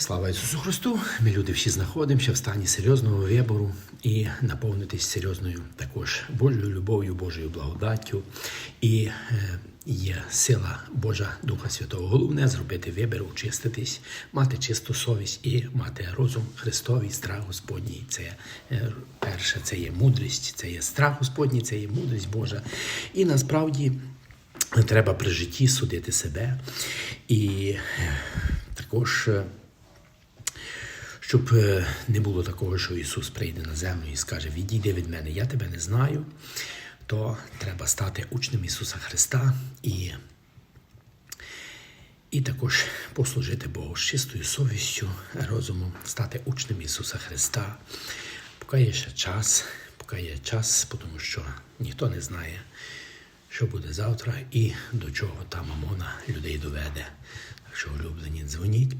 Слава Ісусу Христу! Ми люди всі знаходимося в стані серйозного вибору і наповнитись серйозною також Божою любов'ю, Божою благодаттю. І е, є сила Божа Духа Святого. Головне зробити вибір, очиститись, мати чисту совість і мати розум Христовий, страх Господній. Це е, перше, це є мудрість, це є страх Господній, це є мудрість Божа. І насправді. Треба при житті судити себе і е, також е, щоб е, не було такого, що Ісус прийде на землю і скаже: Відійди від мене, я тебе не знаю, то треба стати учнем Ісуса Христа і, і також послужити Богу з чистою совістю, розумом, стати учнем Ісуса Христа. Поки є ще час, поки є час, тому що ніхто не знає, що буде завтра і до чого та мамона людей доведе. Так що, улюблені, дзвоніть.